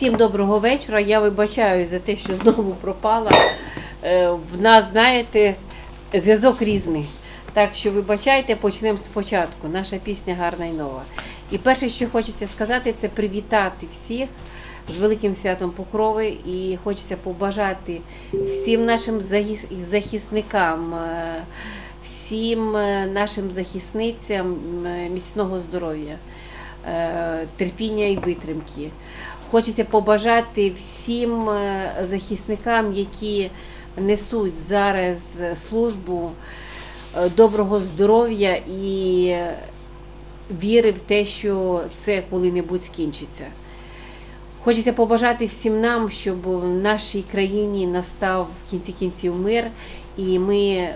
Всім доброго вечора. Я вибачаю за те, що знову пропала. Е, В нас, знаєте, зв'язок різний. Так що вибачайте, почнемо спочатку. Наша пісня гарна і нова. І перше, що хочеться сказати, це привітати всіх з великим святом Покрови. І хочеться побажати всім нашим захисникам, е, всім е, нашим захисницям міцного здоров'я, терпіння і витримки. Хочеться побажати всім е, захисникам, які несуть зараз службу е, доброго здоров'я і е, віри в те, що це коли-небудь скінчиться. Хочеться побажати всім нам, щоб в нашій країні настав в кінці кінців мир, і ми е,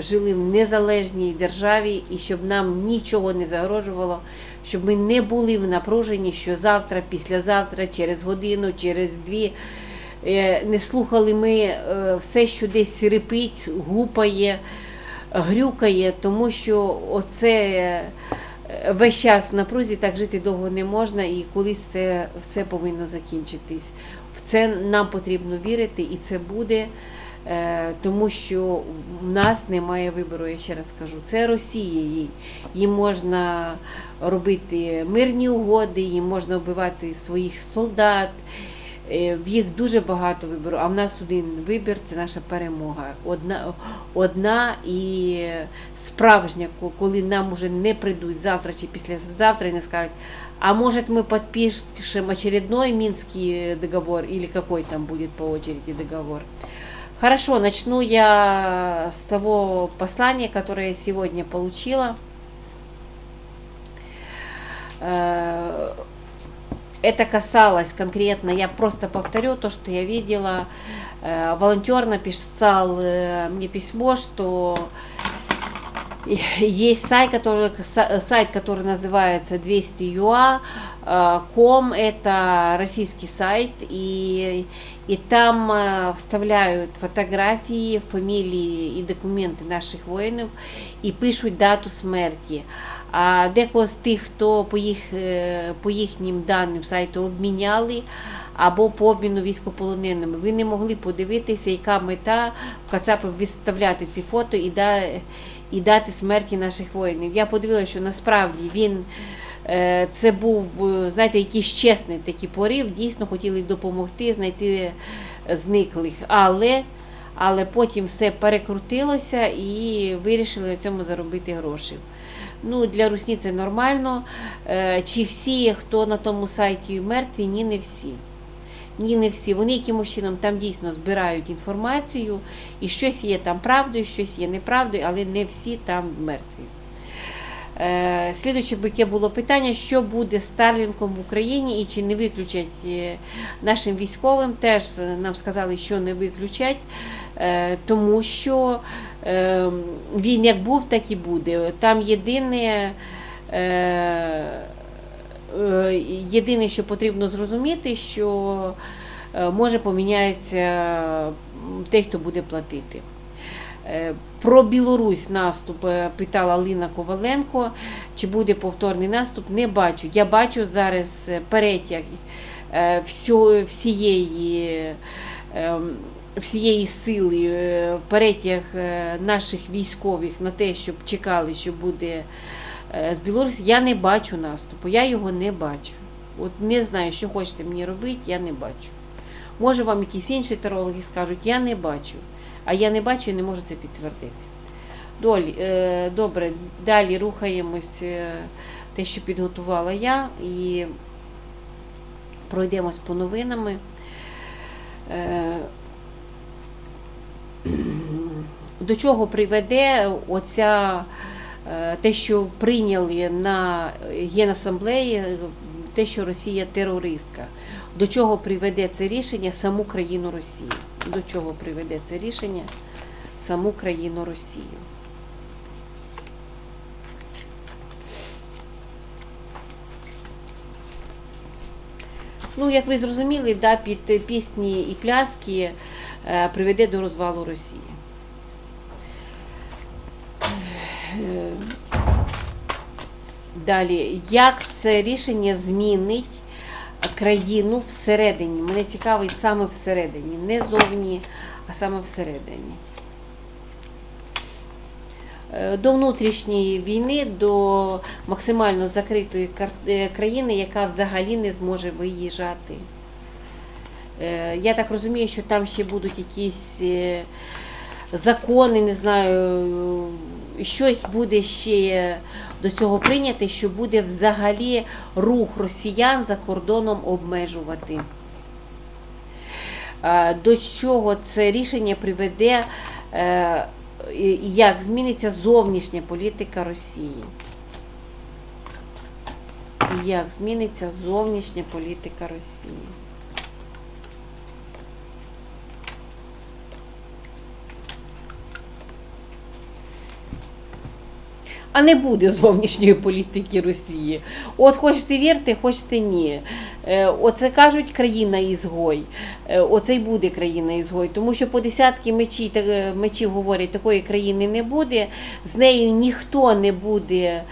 жили в незалежній державі, і щоб нам нічого не загрожувало, щоб ми не були в напруженні, що завтра, післязавтра, через годину, через дві. е, Не слухали ми е, все, що десь рипить, гупає, грюкає, тому що оце весь час в напрузі так жити довго не можна, і колись це все повинно закінчитись. В це нам потрібно вірити, і це буде. е, Тому що в нас немає вибору, я ще раз кажу. Це Росія. Їй, можна робити мирні угоди, їм можна вбивати своїх солдат. Е, В їх дуже багато вибору, а в нас один вибір це наша перемога. Одна, одна і справжня, коли нам уже не прийдуть завтра чи післязавтра і не скажуть, а может мы подпишем очередной Минский договор или какой там будет по очереди договор. Хорошо, начну я с того послания, которое я сегодня получила. Э, Это касалось конкретно, я просто повторю то, что я видела. Э, Волонтер написал э, мне письмо, что есть сайт, который, са- сайт, который называется 200 юа э, ком, это российский сайт, и, и там э, вставляют фотографии, фамилии і документи наших воїнів і пишуть дату смерті. А декого з тих, хто по, їх, е, по їхнім даним сайту обміняли або по обміну військополоненими, ви не могли подивитися, яка мета в Кацапі виставляти ці фото і, да, і дати смерті наших воїнів. Я подивилася, що насправді він е, це був, е, знаєте, якийсь чесний такий порив, дійсно хотіли допомогти знайти зниклих. Але, але потім все перекрутилося і вирішили на цьому заробити гроші. Ну, для Русні це нормально. Е, Чи всі, хто на тому сайті мертві, ні, не всі. Ні, не всі. Вони якимось чином там дійсно збирають інформацію, і щось є там правдою, щось є неправдою, але не всі там мертві. Е, Слідуюче яке було питання, що буде з Старлінком в Україні і чи не виключать е, нашим військовим. Теж нам сказали, що не виключать, тому що е, він як був, так і буде. Там єдине. е, е, Єдине, що потрібно зрозуміти, що е, може поміняється м, той, хто буде платити. Е, Про Білорусь наступ е, питала Ліна Коваленко. Чи буде повторний наступ? Не бачу. Я бачу зараз е, перетяг е, всієї, е, всієї сили, е, перетяг е, наших військових на те, щоб чекали, що буде е, з Білорусі. Я не бачу наступу. Я його не бачу. От не знаю, що хочете мені робити, я не бачу. Може, вам якісь інші тарологи скажуть, я не бачу. А я не бачу і не можу це підтвердити. Долі, добре, далі рухаємось те, що підготувала я, і пройдемось по новинами. Е, до чого приведе оця, е, те, що прийняли на Генасамблеї, те, що Росія терористка. До чого приведе це рішення саму країну Росії? До чого приведе це рішення саму країну Росію? Ну, як ви зрозуміли, да, під пісні і пляски е, приведе до розвалу Росії. Далі, як це рішення змінить країну всередині. Мене цікавить саме всередині, не зовні, а саме всередині. Е, До внутрішньої війни, до максимально закритої е, країни, яка взагалі не зможе виїжджати. Е, Я так розумію, що там ще будуть якісь е, закони, не знаю, е, щось буде ще до цього прийняти, що буде взагалі рух росіян за кордоном обмежувати. Е, До чого це рішення приведе, е, як зміниться зовнішня політика Росії? Як зміниться зовнішня політика Росії? А не буде зовнішньої політики Росії. От хочете вірте, хочете ні. Е, Оце кажуть країна ізгой. Е, Оце й буде країна ізгой. Тому що по десятки мечі, та- е, мечів говорять, такої країни не буде. З нею ніхто не буде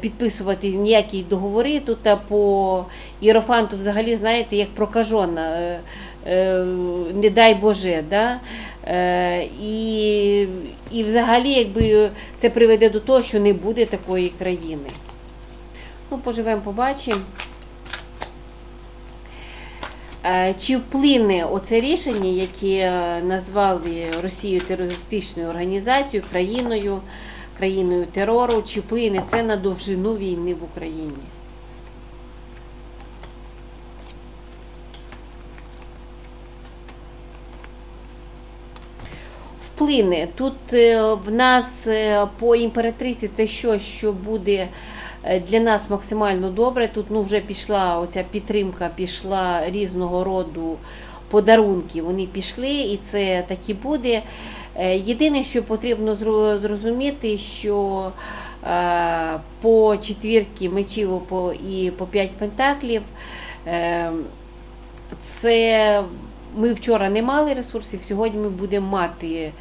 підписувати ніякі договори. Тут а по Єрофанту взагалі, знаєте, як прокажена. е, Не дай Боже, да? Е, і, і взагалі, якби це приведе до того, що не буде такої країни. Ну, поживемо, побачимо. Е, Чи вплине оце рішення, яке назвали Росію терористичною організацією, країною, країною терору, чи вплине це на довжину війни в Україні? Вплине. Тут е, в нас е, по імператриці це щось, що буде е, для нас максимально добре. Тут ну, вже пішла оця підтримка, пішла різного роду подарунки. Вони пішли, і це так і буде. Єдине, що потрібно зрозуміти, що по четвірки мечів і по п'ять пентаклів. Це ми вчора не мали ресурсів, сьогодні ми будемо мати,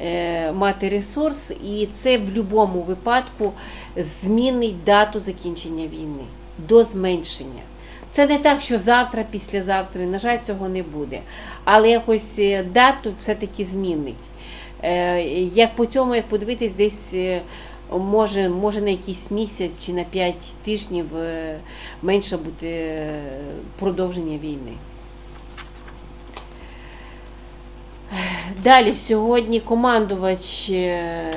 е, мати ресурс, і це в будь-якому випадку змінить дату закінчення війни до зменшення. Це не так, що завтра, післязавтра, на жаль, цього не буде. Але якось е, дату все-таки змінить. Е, Як по цьому, як подивитись, десь може, може на якийсь місяць чи на 5 тижнів менше буде продовження війни. Далі сьогодні командувач е,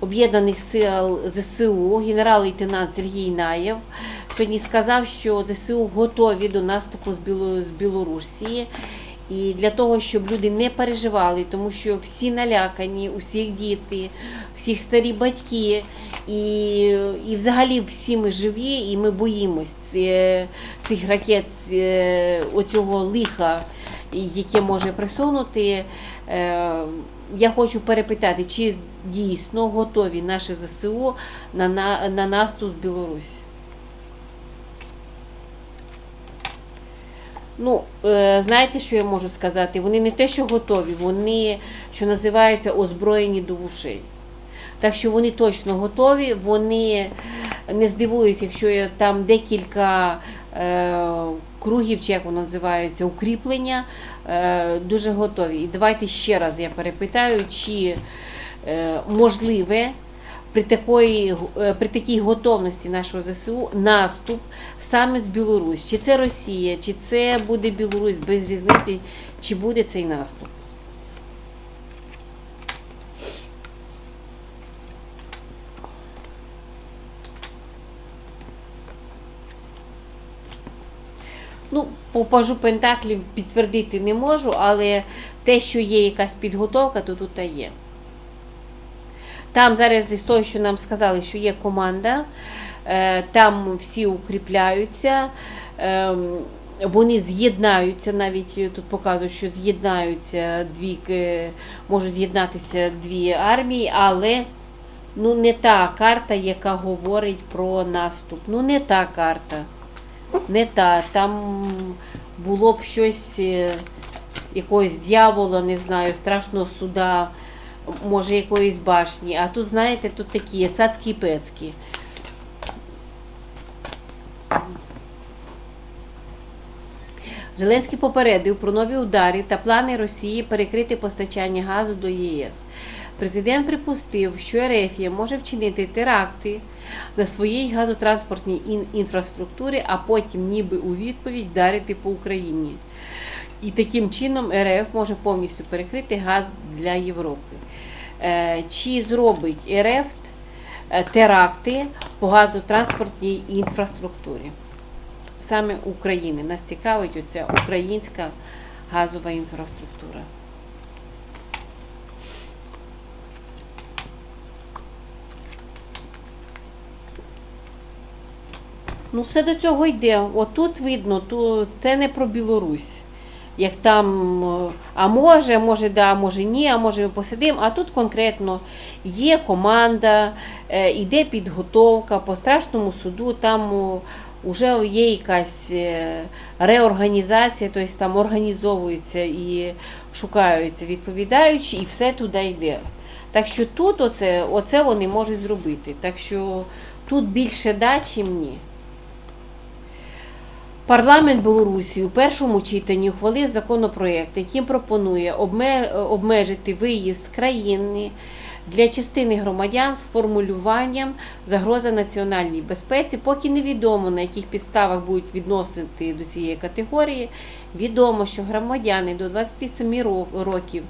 Об'єднаних сил ЗСУ, генерал-лейтенант Сергій Наєв, сьогодні сказав, що ЗСУ готові до наступу з Біло- з Білорусі. І для того, щоб люди не переживали, тому що всі налякані, усіх діти, всіх старі батьки, і, і взагалі всі ми живі, і ми боїмось цих ракет, оцього лиха, яке може присунути. Е, Я хочу перепитати, чи дійсно готові наші ЗСУ на, на, на наступ з Білорусі? Ну, е, знаєте, що я можу сказати? Вони не те, що готові, вони, що називається, озброєні до вушей. Так що вони точно готові, вони не здивуюсь, якщо там декілька е, кругів, чи як воно називається, укріплення, е, дуже готові. І давайте ще раз я перепитаю, чи е, можливе при, такої, е, при такій готовності нашого ЗСУ наступ саме з Білорусь. Чи це Росія, чи це буде Білорусь без різниці, чи буде цей наступ. Ну, по пажу Пентаклів підтвердити не можу, але те, що є якась підготовка, то тут є. Там зараз із того, що нам сказали, що є команда, е, там всі укріпляються, ем, вони з'єднаються, навіть тут показують, що з'єднаються дві, можуть з'єднатися дві армії, але ну, не та карта, яка говорить про наступ. Ну, не та карта. Не та. Там було б щось, е, якогось дьявола, не знаю, страшного суда, може якоїсь башні. А тут, знаєте, тут такі цацькі пецькі. Зеленський попередив про нові удари та плани Росії перекрити постачання газу до ЄС. Президент припустив, що Ерефія може вчинити теракти на своїй газотранспортній ін- інфраструктурі, а потім, ніби у відповідь, вдарити по Україні. І таким чином РФ може повністю перекрити газ для Європи. Е, Чи зробить РФ е, теракти по газотранспортній інфраструктурі? Саме України. Нас цікавить оця українська газова інфраструктура. Ну, все до цього йде. Отут видно, то це не про Білорусь. Як там, е, а може, може да, може ні, а може ми посидимо. А тут конкретно є команда, е, іде підготовка по страшному суду, там вже є якась е, реорганізація, тобто там організовуються і шукаються відповідаючі, і все туди йде. Так що тут оце, оце вони можуть зробити. Так що тут більше да, чим ні. Парламент Білорусі у першому читанні ухвалив законопроект, яким пропонує обмежити виїзд країни для частини громадян з формулюванням загроза національній безпеці. Поки невідомо на яких підставах будуть відносити до цієї категорії. Відомо, що громадяни до 27 ро- років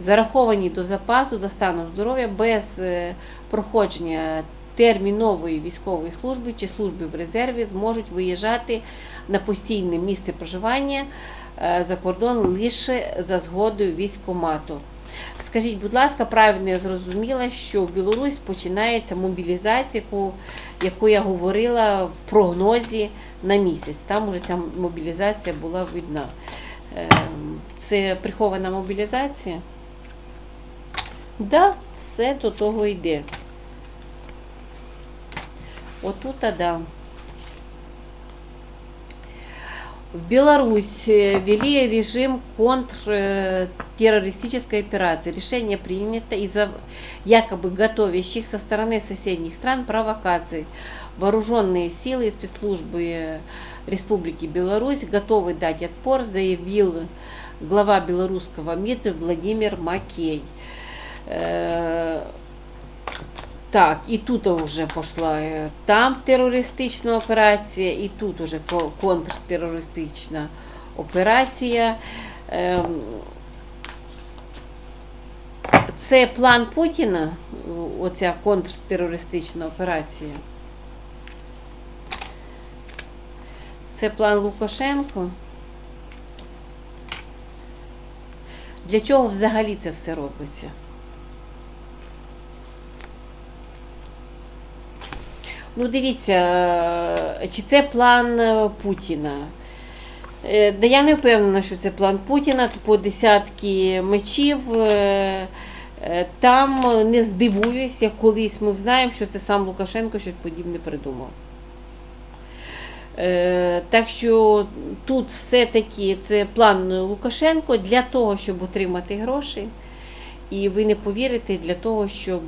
зараховані до запасу за станом здоров'я без е, проходження термінової військової служби чи служби в резерві зможуть виїжджати на постійне місце проживання е, за кордон лише за згодою військкомату. Скажіть, будь ласка, правильно я зрозуміла, що в Білорусь починається мобілізація, яку, яку я говорила в прогнозі на місяць. Там уже ця мобілізація була видна. Ем, Це прихована мобілізація? Да, все до того йде. Отут, а да. В Беларусь э, ввели режим контртеррористической операции. Решение принято из-за якобы готовящих со стороны соседних стран провокаций. Вооруженные силы и спецслужбы Республики Беларусь готовы дать отпор, заявил глава белорусского МИД Владимир Макей. Так, і тут вже пішла е, там терористична операція, і тут уже контртерористична операція. Ем, Це план Путіна, оця контртерористична операція. Це план Лукашенко. Для чого взагалі це все робиться? Ну, дивіться, е, чи це план е, Путіна? Е, я не впевнена, що це план Путіна, по десятки мечів. Там не здивуюсь, як колись ми знаємо, що це сам Лукашенко щось подібне придумав. Так що тут все-таки це план Лукашенко для того, щоб отримати гроші. І ви не повірите для того, щоб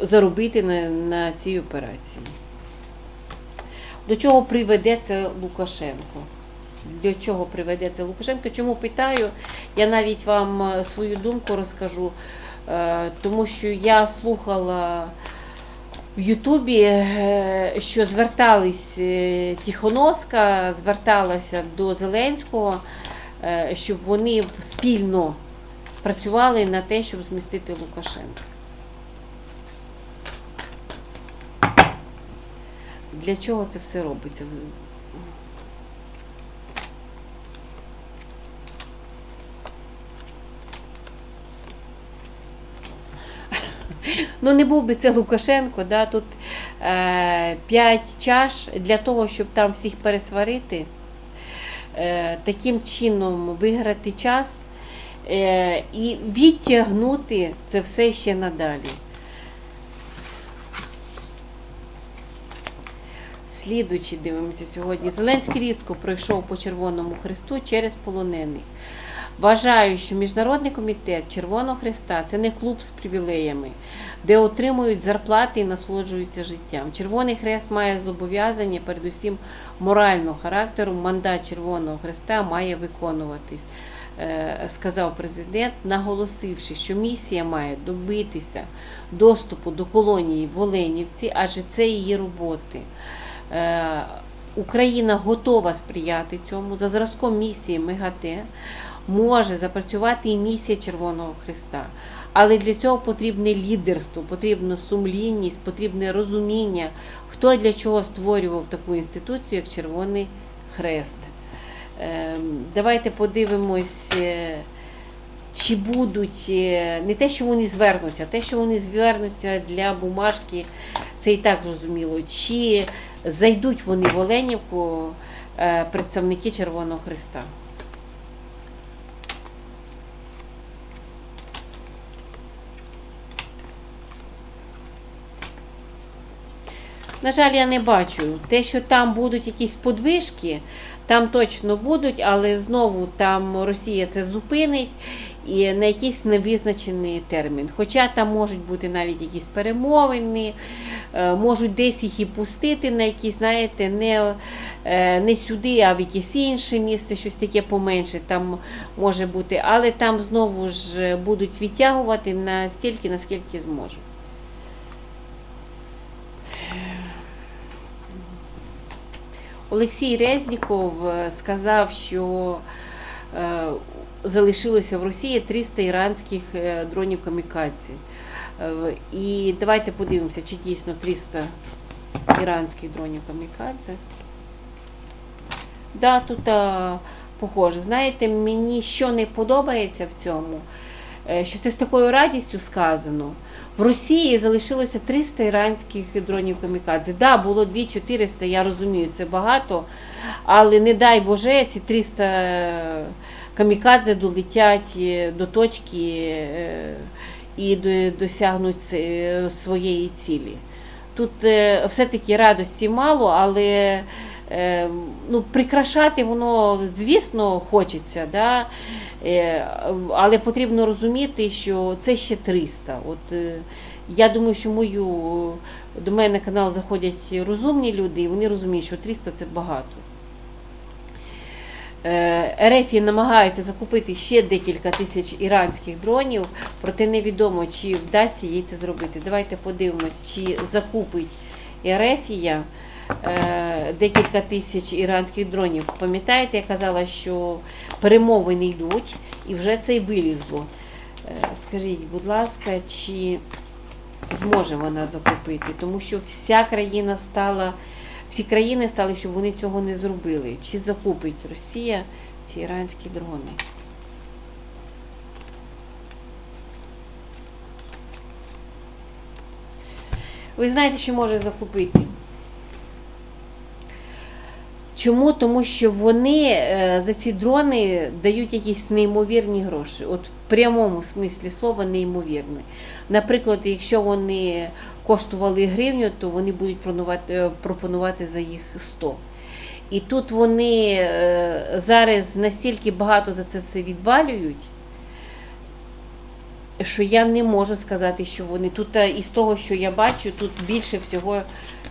заробити на, на цій операції. До чого приведе це Лукашенко? Для чого приведе це Лукашенко? Чому питаю? Я навіть вам е, свою думку розкажу, Е, тому що я слухала в Ютубі, е, що звертались е, Тихоновська, зверталася до Зеленського, е, щоб вони спільно працювали на те, щоб змістити Лукашенка. Для чого це все робиться? Ну, не був би це Лукашенко, да, тут е, 5 чаш для того, щоб там всіх пересварити, е, таким чином виграти час е, і відтягнути це все ще надалі. Слідуючи, дивимося сьогодні. Зеленський різко пройшов по Червоному Хресту через полонених. Вважаю, що Міжнародний комітет Червоного Христа це не клуб з привілеями, де отримують зарплати і насолоджуються життям. Червоний Хрест має зобов'язання, передусім морального характеру. Мандат Червоного Христа має виконуватись, е, сказав президент, наголосивши, що місія має добитися доступу до колонії в Оленівці, адже це її роботи. Е, Україна готова сприяти цьому. За зразком місії МЕГАТЕ може запрацювати і місія Червоного Христа. Але для цього потрібне лідерство, потрібна сумлінність, потрібне розуміння, хто для чого створював таку інституцію, як Червоний Хрест. Ем, Давайте подивимось, е, чи будуть е, не те, що вони звернуться, а те, що вони звернуться для бумажки, це і так зрозуміло. Чи зайдуть вони в Оленівку е, представники Червоного Христа? На жаль, я не бачу. Те, що там будуть якісь подвижки, там точно будуть, але знову там Росія це зупинить і на якийсь невизначений термін. Хоча там можуть бути навіть якісь перемовини, е, можуть десь їх і пустити на якісь, знаєте, не, е, не сюди, а в якесь інше місце, щось таке поменше там може бути. Але там знову ж будуть відтягувати настільки, наскільки зможуть. Олексій Резніков е, сказав, що залишилося в Росії 300 іранських е, дронів камікадзе. Е, І давайте подивимося, чи дійсно 300 іранських дронів камікадзе. Да, тут а, похоже. Знаєте, мені що не подобається в цьому, е, що це з такою радістю сказано. В Росії залишилося 300 іранських дронів камікадзе. Да, було 2-400, я розумію, це багато, але не дай Боже, ці 300 камікадзе долетять е, до точки е, і досягнуть своєї цілі. Тут е, все-таки радості мало, але е, ну, прикрашати воно, звісно, хочеться, да? е, але потрібно розуміти, що це ще 300. От, е, я думаю, що мою, до мене на канал заходять розумні люди, і вони розуміють, що 300 це багато. Е, Ерефії намагається закупити ще декілька тисяч іранських дронів, проте невідомо, чи вдасться їй це зробити. Давайте подивимось, чи закупить Ерефія декілька тисяч іранських дронів. Пам'ятаєте, я казала, що перемови не йдуть і вже це й вилізло. Е, Скажіть, будь ласка, чи зможе вона закупити? Тому що вся країна стала. Всі країни стали, щоб вони цього не зробили. Чи закупить Росія ці іранські дрони? Ви знаєте, що може закупити? Чому? Тому що вони е, за ці дрони дають якісь неймовірні гроші. От в прямому смислі слова неймовірні. Наприклад, якщо вони коштували гривню, то вони будуть пропонувати, е, пропонувати за їх 100. І тут вони е, зараз настільки багато за це все відвалюють, що я не можу сказати, що вони тут із того, що я бачу, тут більше всього,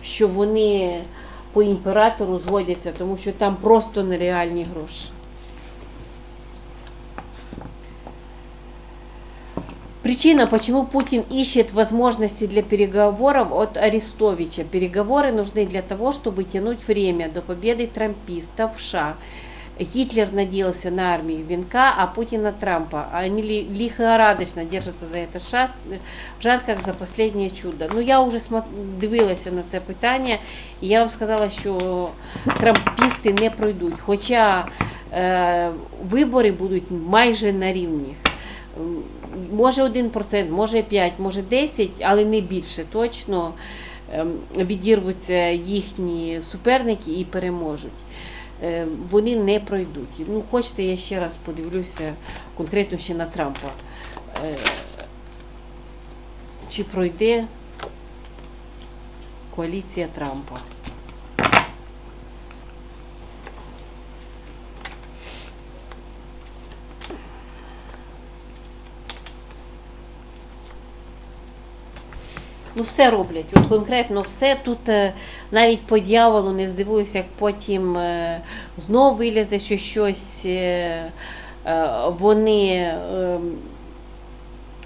що вони по імператору згодяться, тому що там просто нереальні гроші. Причина, почему Путин ищет возможности для переговоров от Арестовича. Переговоры нужны для того, чтобы тянуть время до победы трампистов в США. Гитлер надеялся на армию венка, а Путин на Трампа. Они ли- лихорадочно держатся за это жать как за последнее чудо. Ну я вже дивилася на це питання, і я вам сказала, що трампісти не пройдуть. Хоча е, вибори будуть майже на рівні. Може 1%, може 5%, може 10%, але не більше точно ем, відірвуться їхні суперники і переможуть. Е, Вони не пройдуть. Ну, хочете, я ще раз подивлюся конкретно ще на Трампа. Е, Чи пройде коаліція Трампа? Ну, все роблять. От конкретно все тут е, навіть по дьяволу не здивуюся, як потім е, знов вилізе, що щось е, вони е,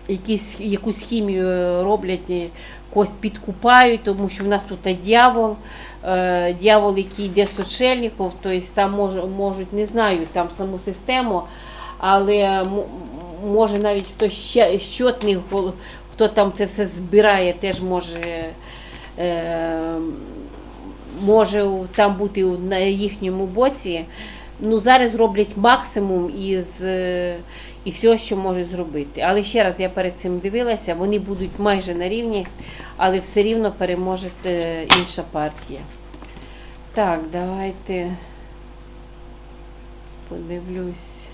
якісь, якусь хімію роблять, когось підкупають, тому що в нас тут дьявол, дьявол, який йде з Сочельников, тобто там можуть, не знаю, там саму систему, але може навіть хтось щотний, хто там це все збирає, теж може, е, може там бути на їхньому боці. Ну, зараз роблять максимум із, е, і все, що можуть зробити. Але ще раз я перед цим дивилася, вони будуть майже на рівні, але все рівно переможе е, інша партія. Так, давайте подивлюсь.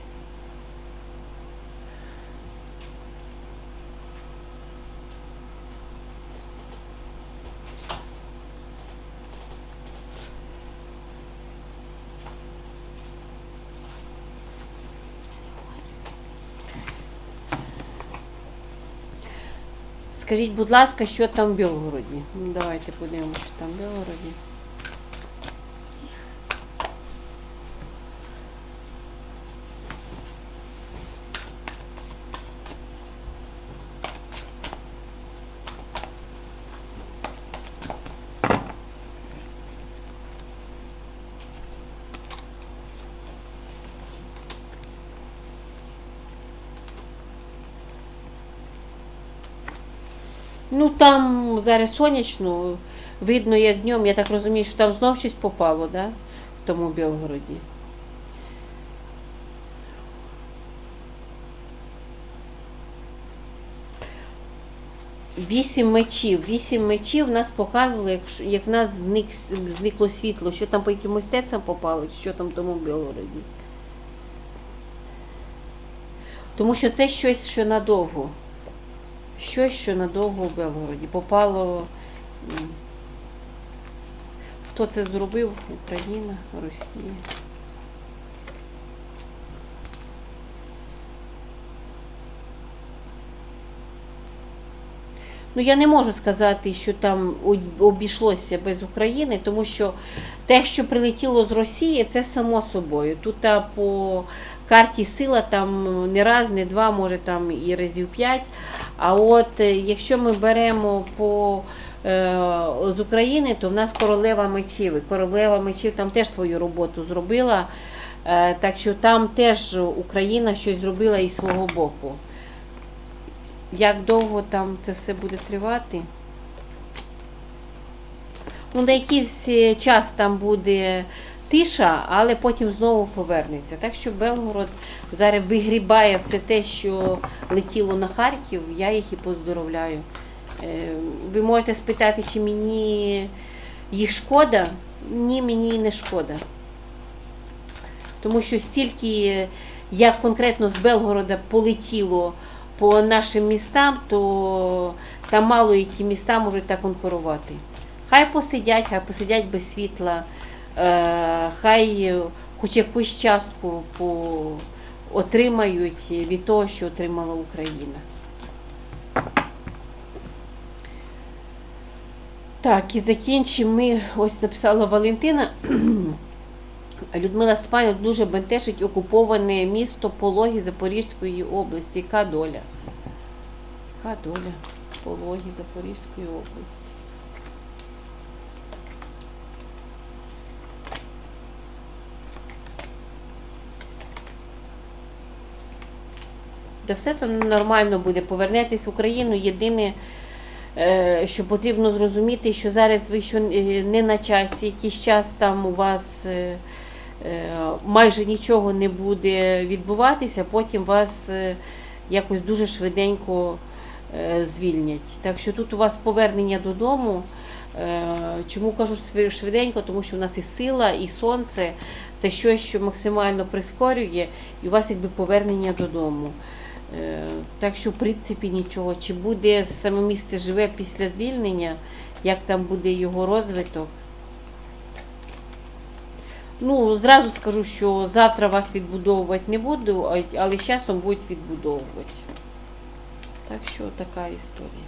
Скажіть, будь ласка, що там в Білгороді? Ну, давайте подивимося, що там в Білгороді. Ну там зараз сонячно, видно як днем, я так розумію, що там знов щось попало, да? в тому Білгороді. Вісім мечів. Вісім мечів нас показували, як, як в нас зник, зникло світло, що там по якимось тецям попало, що там в тому Білгороді. Тому що це щось, що надовго щось, що надовго в Белгороді попало. Хто це зробив? Україна, Росія. Ну, я не можу сказати, що там обійшлося без України, тому що те, що прилетіло з Росії, це само собою. Тут а, по карті сила там не раз, не два, може там і разів п'ять. А от е, якщо ми беремо по е, з України, то в нас королева мечів. Королева мечів там теж свою роботу зробила. Е, так що там теж Україна щось зробила із свого боку. Як довго там це все буде тривати? Ну, на якийсь е, час там буде тиша, але потім знову повернеться. Так що Белгород зараз вигрібає все те, що летіло на Харків, я їх і поздоровляю. Е, Ви можете спитати, чи мені їх шкода? Ні, мені не шкода. Тому що стільки, як конкретно з Белгорода полетіло по нашим містам, то там мало які міста можуть так конкурувати. Хай посидять, хай посидять без світла, е, хай хоч якусь частку по, отримають від того, що отримала Україна. Так, і закінчимо. Ми ось написала Валентина. Людмила Степанівна дуже бентешить окуповане місто Пологі Запорізької області. Яка доля? Яка доля Пологі Запорізької області? Та все там нормально буде. Повернетесь в Україну. Єдине, е, що потрібно зрозуміти, що зараз ви що е, не на часі, якийсь час там у вас е, майже нічого не буде відбуватися, потім вас е, якось дуже швиденько е, звільнять. Так що тут у вас повернення додому. Е, Чому кажу швиденько? Тому що в нас і сила, і сонце це щось, що максимально прискорює, і у вас якби повернення додому. Е, Так що, в принципі, нічого. Чи буде саме місце живе після звільнення, як там буде його розвиток? Ну, зразу скажу, що завтра вас відбудовувати не буду, але з часом будуть відбудовувати. Так що така історія.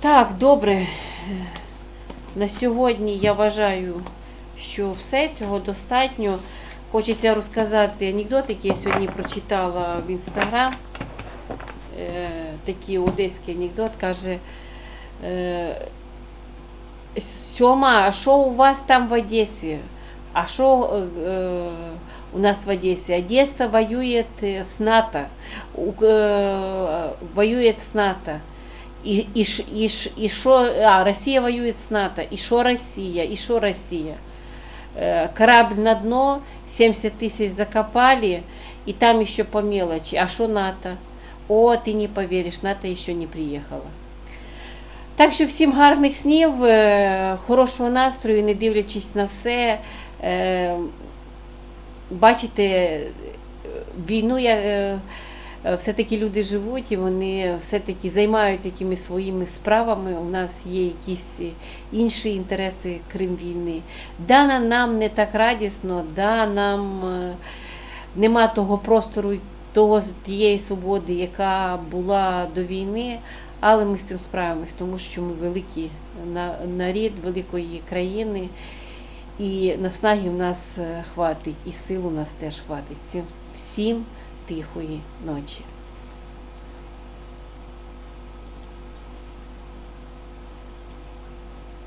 Так, добре. На сьогодні я вважаю, що все цього достатньо. Хочеться розказати анекдот, який я сьогодні прочитала в інстаграм. Е, такий одеський анекдот каже. Е, Сьома, а що у вас там в Одесі? А що е, е, у нас в Одесі? Одеса воює е, з НАТО. У- е, воює з НАТО. І, і, ш- і, ш- і що, а, Росія воює з НАТО. І що Росія? І що Росія? Э, Корабль на дно, 70 тысяч закопали, и там еще по мелочи. А что НАТО? О, ты не поверишь, НАТО еще не приїхала. Так що всім гарних снів, е, хорошого настрою, не дивлячись на все. Е, Бачите, війну е, все-таки люди живуть і вони все-таки займаються якимись своїми справами. У нас є якісь інші інтереси, крім війни. Дана, нам не так радісно, да, нам нема того простору, того, тієї свободи, яка була до війни, але ми з цим справимось, тому що ми великий на- нарід великої країни. І наснаги в нас е, хватить, і сил у нас теж хватить. Всім тихої ночі.